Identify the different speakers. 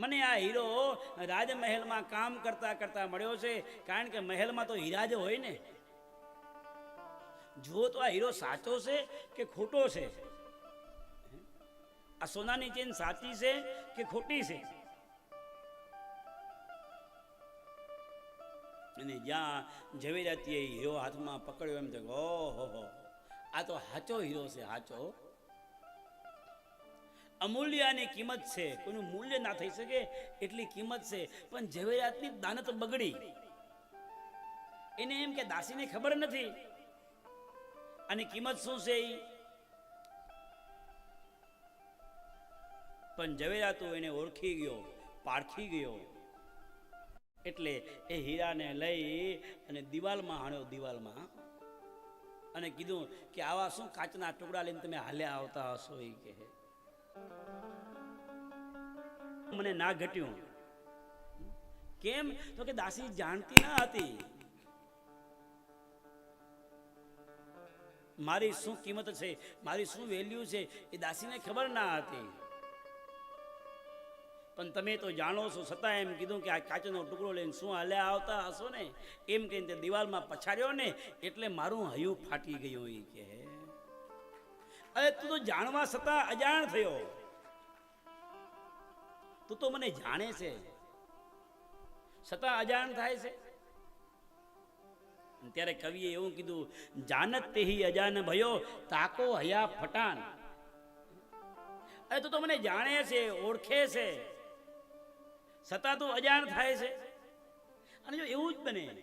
Speaker 1: મને આ હીરો રાજમહેલમાં કામ કરતા કરતા મળ્યો છે, કારણ કે મહેલમાં તો હીરા જ હોય ને. જુઓ તો આ હીરો સાચો છે કે ખોટો છે? આ સોનાની ચેન સાચી છે કે ખોટી છે? અને જ્યાં ઝવેરાતીએ હીરો હાથમાં પકડ્યો એમ તો ઓહો, આ તો સાચો હીરો છે હાચો અમૂલ્યની કિંમત છે. કોઈનું મૂલ્ય ના થઈ શકે એટલી કિંમત છે. પણ ઝવેરાતની દાનત બગડી. એને એમ કે દાસીને ખબર નથી. આની કિંમત શું છે એ પણ ઝવેરાતો એને ઓળખી ગયો, પારખી ગયો. એટલે એ હીરાને લઈ અને દિવાલમાં હાણ્યો દિવાલમાં. અને કીધું કે આવા શું કાચના ટુકડા લઈને તમે હાલ્યા આવતા હશો એ કહે મને ના ઘટ્યું. કેમ? તો કે દાસી જાણતી ના હતી. મારી શું કિંમત છે? મારી શું વેલ્યુ છે? એ દાસીને ખબર ના હતી. પણ તમે તો જાણો છો, છતાં એમ કીધું કે આ કાચનો ટુકડો લઈને શું હાલ્યા આવતા હશો ને? એમ કહીને તે દિવાલમાં પછાડ્યો ને, એટલે મારું હયું ફાટી ગયું એ કે. અરે તું તો જાણવા છતાં અજાણ થયો. તું તો મને જાણે છે. છતાં અજાણ થાય છે. ત્યારે કવિએ એવું કીધું, જાનત તેહી અજાન ભયો તાકો હયા ફટાન. અરે તું તો મને જાણે છે, ઓળખે છે. છતાં તું અજાણ થાય છે. અને જો એવું જ બને